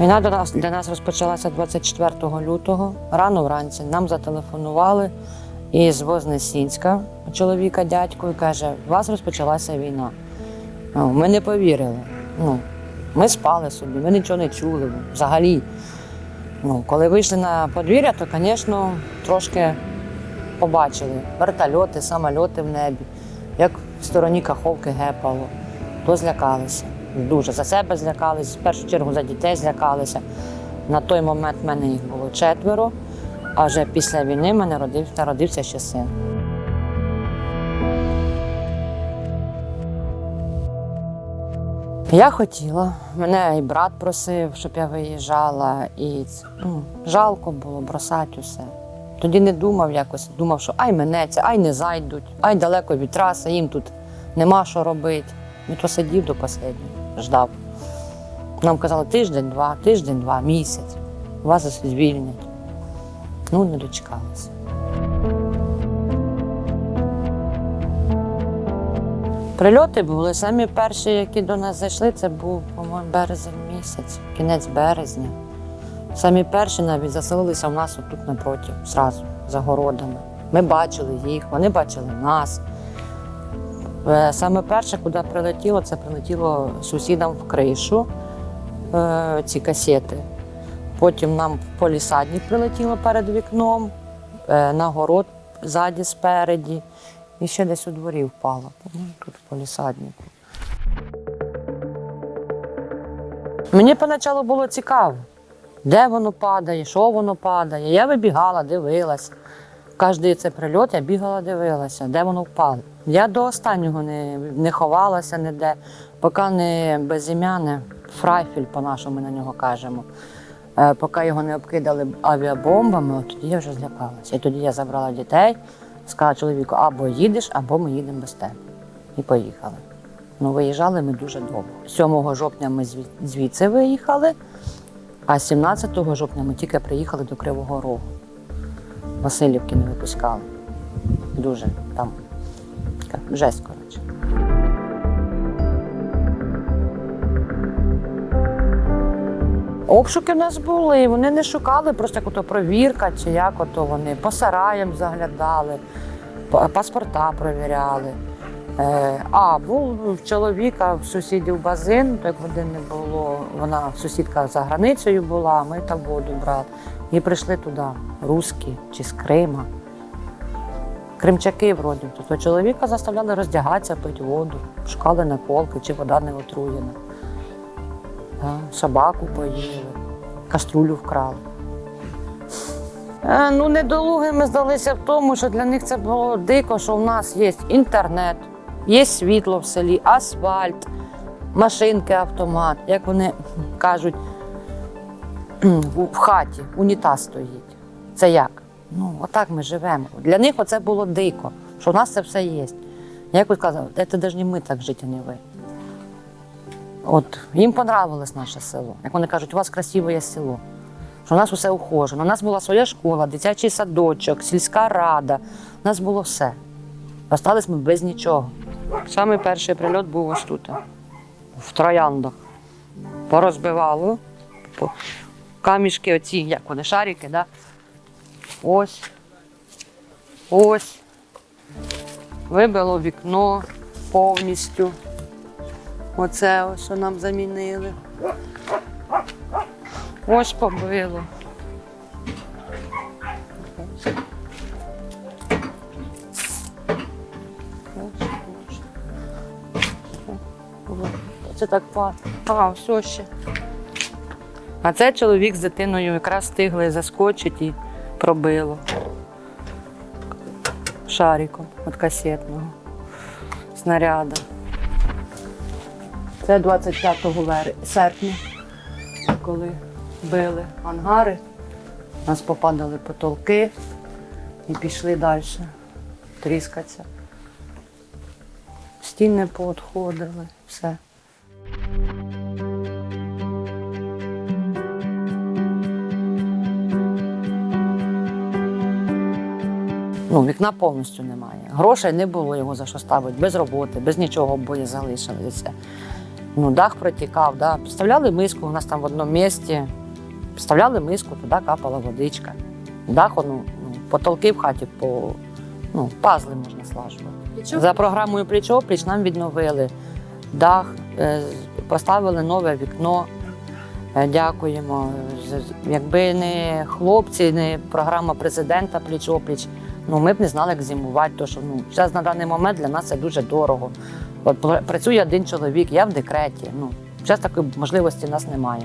Війна до нас, для нас розпочалася 24 лютого. Рано вранці нам зателефонували із Вознесінська, чоловіка дядько, і каже, у вас розпочалася війна. Ну, ми не повірили. Ну, ми спали собі, ми нічого не чули взагалі. Ну, коли вийшли на подвір'я, то, звісно, трошки побачили вертольоти, самольоти в небі, як в стороні Каховки гепало, то злякалися. Дуже за себе злякалися, в першу чергу за дітей злякалися. На той момент в мене їх було четверо, а вже після війни в мене родився, народився ще син. Я хотіла, мене і брат просив, щоб я виїжджала, і ну, жалко було бросати усе. Тоді не думав якось, думав, що ай минеться, ай не зайдуть, ай далеко від траси, їм тут нема що робити. І то сидів до останнього, ждав. Нам казали тиждень-два, тиждень-два, місяць. Вас звільнять. Ну, не дочекалися. Прильоти були самі перші, які до нас зайшли, це був, по-моєму, березень місяць, кінець березня. Самі перші навіть заселилися в нас тут напроти, зразу, за городами. Ми бачили їх, вони бачили нас. Е, Саме перше, куди прилетіло, це прилетіло сусідам в кришу е, ці касети. Потім нам в полісадник прилетіло перед вікном, е, на город ззаді, спереді. І ще десь у дворі впало. Тут в полісаднику. Мені поначалу було цікаво, де воно падає, що воно падає. Я вибігала, дивилася. Кожний цей прильот я бігала, дивилася, де воно впало. Я до останнього не, не ховалася ніде, поки не безім'яне, фрайфель, по-нашому ми на нього кажемо. Е, Поки його не обкидали авіабомбами, от тоді я вже злякалася. І тоді я забрала дітей, сказала чоловіку, або їдеш, або ми їдемо без тебе. І поїхали. Ну, виїжджали ми дуже довго. 7 жовтня ми звідси виїхали, а 17 жовтня ми тільки приїхали до Кривого Рогу. Васильівки не випускали. Дуже там жесть, коротше. Обшуки в нас були, вони не шукали, просто як ото провірка, чи як ото вони по сараям заглядали, паспорта перевіряли. Е, а, був чоловіка в сусідів базин, так води не було. Вона сусідка за границею була, ми там воду брали. І прийшли туди, русські чи з Крима. Кримчаки вроді. Тобто чоловіка заставляли роздягатися, пити воду, шукали наколки, чи вода не отруєна. Собаку поїли, каструлю вкрали. Е, ну, недолуги ми здалися в тому, що для них це було дико, що в нас є інтернет, є світло в селі, асфальт, машинки, автомат. Як вони кажуть, в хаті унітаз стоїть. Це як? Ну, отак ми живемо. Для них оце було дико, що в нас це все є. Я якось казав, це навіть ми так жити, не ви. От їм понравилось наше село. Як вони кажуть, у вас красиве село, що у нас усе ухожено. У нас була своя школа, дитячий садочок, сільська рада. У нас було все. Остались ми без нічого. Самий перший прильот був ось тут, в трояндах. Порозбивало. Камішки оці, як вони, шарики, да? Ось. Ось. Вибило вікно повністю. Оце ось, що нам замінили. Ось побило. Ось. Ось. Це так па. А, все ще. А це чоловік з дитиною якраз встигли заскочити і пробило. Шариком від касетного снаряда. Це 25 серпня, коли били ангари, у нас попадали потолки і пішли далі тріскатися. Стіни поотходили, все. Ну, вікна повністю немає. Грошей не було його за що ставити, без роботи, без нічого обоє залишилися. Ну, дах протікав, да. Підставляли миску, у нас там в одному місці. Підставляли миску, туди капала водичка. Дах, ну, ну, потолки в хаті по ну, пазли можна слажувати. За програмою пліч-опліч нам відновили дах, е, поставили нове вікно. Е, Дякуємо. Якби не хлопці, не програма президента пліч-опліч, ну ми б не знали, як зимувати. Тому що ну, зараз на даний момент для нас це дуже дорого. От працює один чоловік, я в декреті. Ну, зараз такої можливості в нас немає.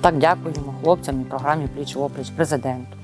Так дякуємо хлопцям і програмі пліч-опліч, президенту.